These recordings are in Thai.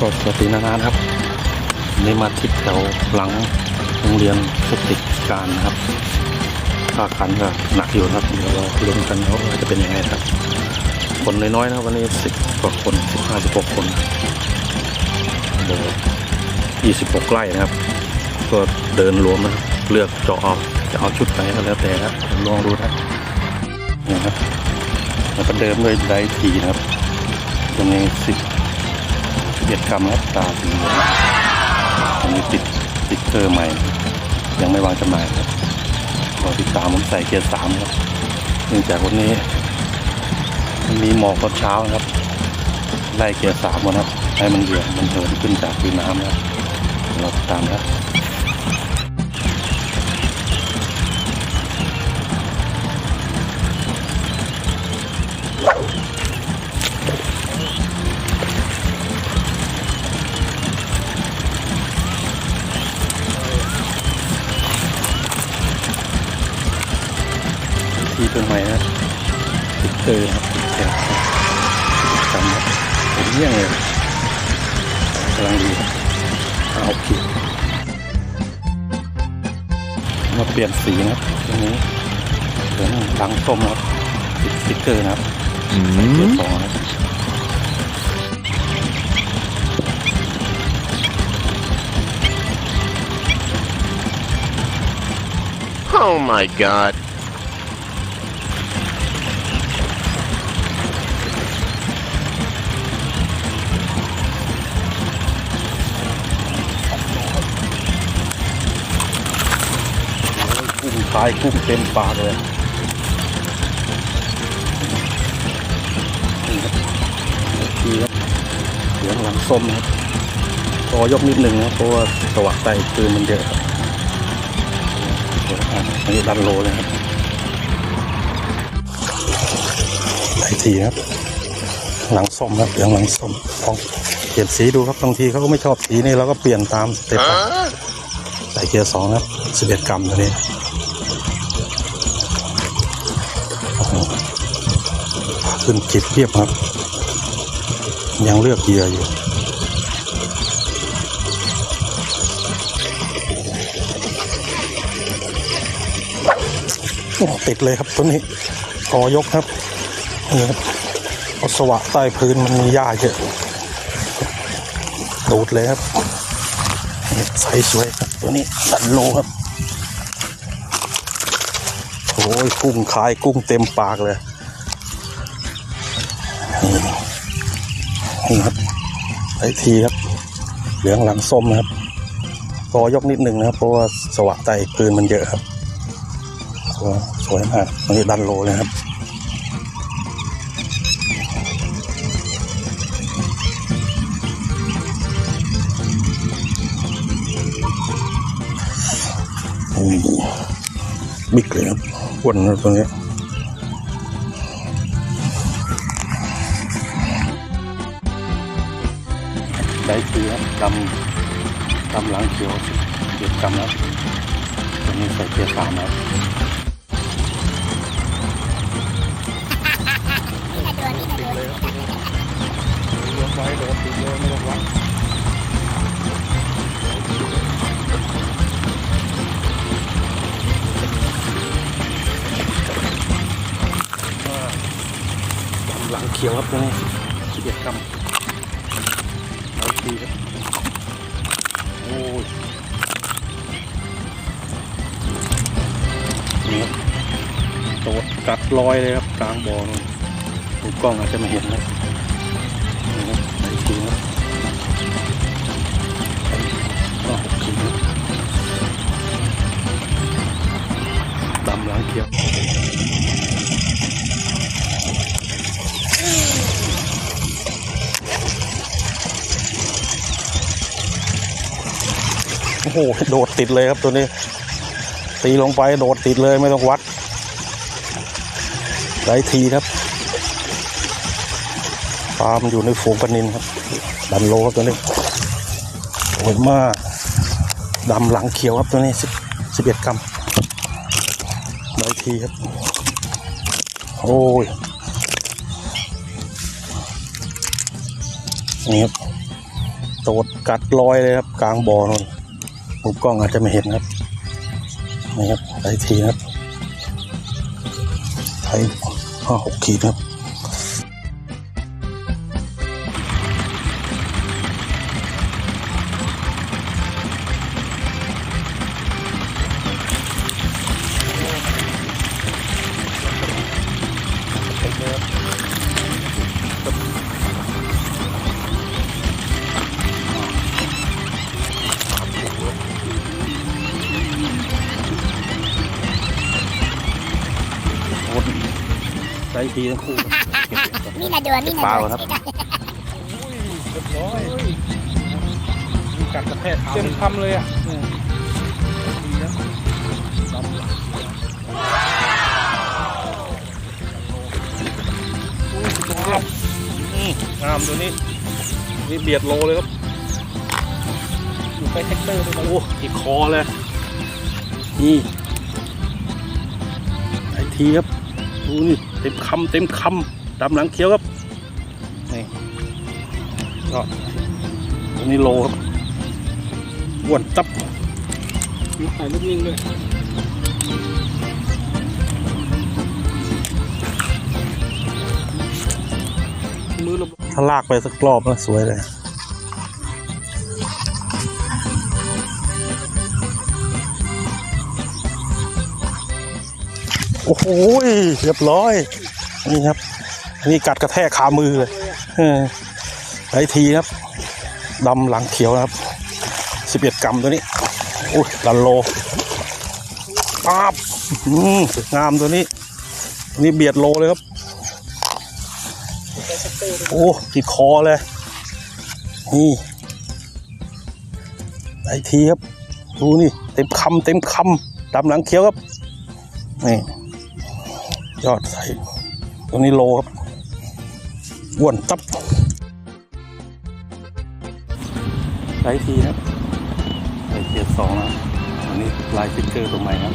ก็สวัสดีนานๆครับนี่มาทิศแถวหลังโรงเรียนสติกการนะครับค่าขันก็หนักอยู่ครับเดี๋ยวเราลุ้นกันว่าจะเป็นยังไงครับ คนน้อยๆนะวันนี้สิบกว่าคนสิบห้าสิบหกคนโดยยี่สิบหกไร่นะครับ ก็เดินรวมนะเลือกเจาะเอาจะเอาชุดไหนก็แล้วแต่ครับลองดูนะนี่ครับแล้วก็เดินด้วยไดทีนะครับตรงนี้สิบ เอ็ดกรัมครับตาสีเหลืองอันนี้ติดติ๊กเกอร์ใหม่ ยังไม่วางจำหน่ายครับรอติดตามผมใส่เกียร์สามครับเนื่องจากวันนี้มันมีหมอกตอนเช้าครับ ไล่เกียร์สามหมดครับให้มันเหยื่อมันเหินขึ้นจากพื้นน้ำนะครับเราติดตามครับ ที่เป็นใหม่นะติ๊กเกอร์ครับติดแถบจำครับเป็นเยี่ยงเลยกำลังดีเอาผิดมาเปลี่ยนสีนะครับตรงนี้เหลืองหลังส้มครับติดสติ๊กเกอร์นะครับใส่เกีสองนะครับ Oh my god. ายกุ้งเต็มปากเลยนี่ครับทีครับเหลืองหลังส้มนะครับพอยกนิดหนึ่งนะเพราะว่าสวัสดิ์ใต้ปืนมันเยอะครับอะอันนี้ดันโลเลยครับหลายทีครับ หลังส้มครับเหลืองหลังส้มลองเปลี่ยนสีดูครับบางทีเขาก็ไม่ชอบสีนี่เราก็เปลี่ยนตามสเต็ปครับ Huh? ใส่เกียร์สองครับสิบเอ็ดกรัมตัวนี้ ขึ้นจิบเพียบครับ ยังเลือกเหยื่ออยู่ติดเลยครับตัวนี้พอยกครับนี่ครับสวะใต้พื้นมันมีหญ้าเยอะดูดเลยครับใสสวยครับ ตัวนี้ดันโลครับ โอ้ยกุ้งขายกุ้งเต็มปากเลย นี่ครับไอทีครับ เหลืองหลังส้มนะครับพอยกนิดหนึ่งนะครับ เพราะว่าสวะใต้พื้นมันเยอะครับสวยมากอันนี้ดันโลเลยครับอืมบิ๊กเลยครับอ้วนตัวนี้ ได้ทีครับดำดำหลังเขียวเก็บกำแล้วตัวนี้ใส่เกียร์สามแล้วลงไว้โดนติดเลยไม่ต้องวัดหลังเขียวครับตรงนี้ ดดกัดลอยเลยครับกลางบ่อนู่นดูกล้องอาจจะไม่เห็นนะนี่ครับไหนปีครับก็หกขีดครับดำหลังเขียวโอ้โหโดดติดเลยครับตัวนี้ ตีลงไปโดดติดเลยไม่ต้องวัด หลายทีครับปลามันอยู่ในฝูงปนินครับดันโลครับตัวนี้โอ้ยมากดำหลังเขียวครับตัวนี้สิบสิบเอ็ดกรัมหลายทีครับ โอ้ยนี่ครับโดดกัดลอยเลยครับ กลางบ่อนนมุมกล้องอาจจะไม่เห็นครับนี่ครับไอทีครับไทย ห้าหกขีดครับ ไซส์ทีทั้งคู่ครับเก็บเก็บนี่นะเดือนนี่นะเปล่าเดือนครับเรียบร้อยมีกัดกระแทกเต็มคำเลยอะดีนะดำหลังโอ้ยตรงเนี้ยอืมงามตัวนี้ นี่เบียดโลเลยครับ อยู่ใกล้แท็กเตอร์ด้วยนะโอ้ติดคอเลย นี่ไอทีครับ ดูนี่เต็มคำเต็มคำดำหลังเขียวครับนี่ก็ตัวนี้โลครับอ้วนตับมีถ่ายรูปนิ่งด้วยมือเราถ้าลากไปสักรอบนะสวยเลย โอ้โหเรียบร้อย นี่ครับ นี่กัดกระแทกขามือเลยเออไอทีครับดำหลังเขียวนะครับสิบเอ็ดกรัมตัวนี้อุ้ยลันโลป๊าบอืมสวยงามตัวนี้ นี่เบียดโลเลยครับ โอ้ติดคอเลย นี่ไอทีครับ ดูนี่ เต็มคำเต็มคำดำหลังเขียวครับ นี่ ยอดใส่ตรงนี้โลครับอ้วนตับไซส์ทีครับไซส์เกียร์สองนะอันนี้ลายฟิกเกอร์ตัวใหม่ครับ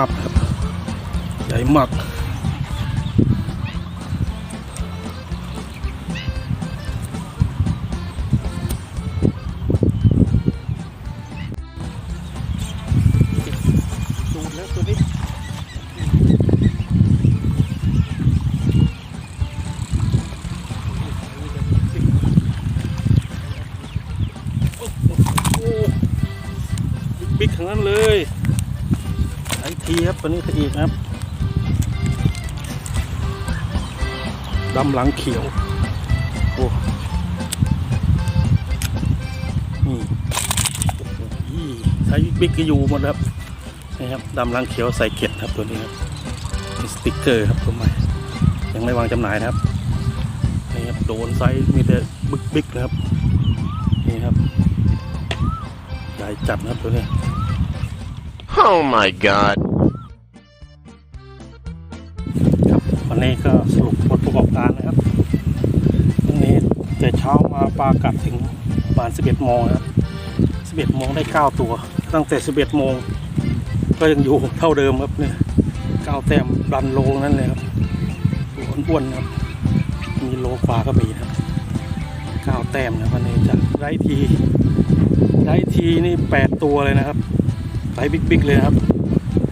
อัพครับใหญ่มากบิ๊กทั้งนั้นเลย อีครับตัวนี้คืออีครับดำหลังเขียวโอ้นี่ใช้บิ๊กยูหมดครับนี่ครับดำหลังเขียวใส่เกล็ดครับตัวนี้ครับสติ๊กเกอร์ครับตัวใหม่ยังไม่วางจำหน่ายนะครับนี่ครับโดนไซส์มีแต่บิ๊กบิ๊กนะครับนี่ครับใหญ่จัดนะครับตัวนี้ Oh my god. นี้ก็สรุปผลประกอบการนะครับวันนี้แต่เช้ามาปลากัดถึงประมาณ 11 โมงนะครับ11 โมงได้ 9 ตัว ตั้งแต่ 11 โมง ก็ยังอยู่เท่าเดิมครับเนี่ย9แต้มดันโลนั่นเลยครับตัวอ้วนๆนะครับ มีโลกว่าก็มีนะ9แต้มนะวันนี้จากได้ทีได้ทีนี่แปดตัวเลยนะครับได้บิ๊กๆเลยครับ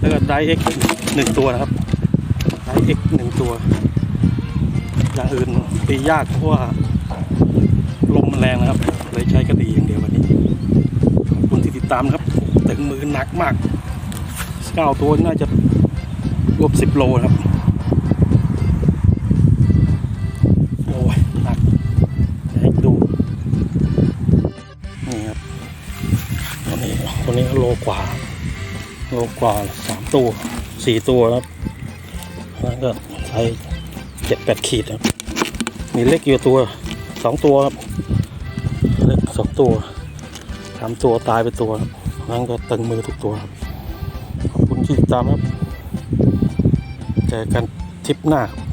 แล้วก็ได้เอ็กหนึ่งตัวนะครับ ได้เอ็กหนึ่งตัว อย่างอื่นตียากเพราะว่าลมแรงนะครับ เลยใช้กระดีอย่างเดียววันนี้ ขอบคุณที่ติดตามครับตึงมือหนักมากเก้าตัวน่าจะรวบสิบโลครับโอ้ยหนักให้ดูนี่ครับวันนี้วันนี้โลกว่า โลกว่าสามตัวสี่ตัวครับ แล้วก็ใช้เจ็ดแปดขีดครับมีเล็กอยู่ตัวสองตัวครับเล็กสองตัวสามตัวตายไปตัวครับนั่นก็ตึงมือทุกตัวครับขอบคุณที่ติดตามครับเจอกันทริปหน้าครับ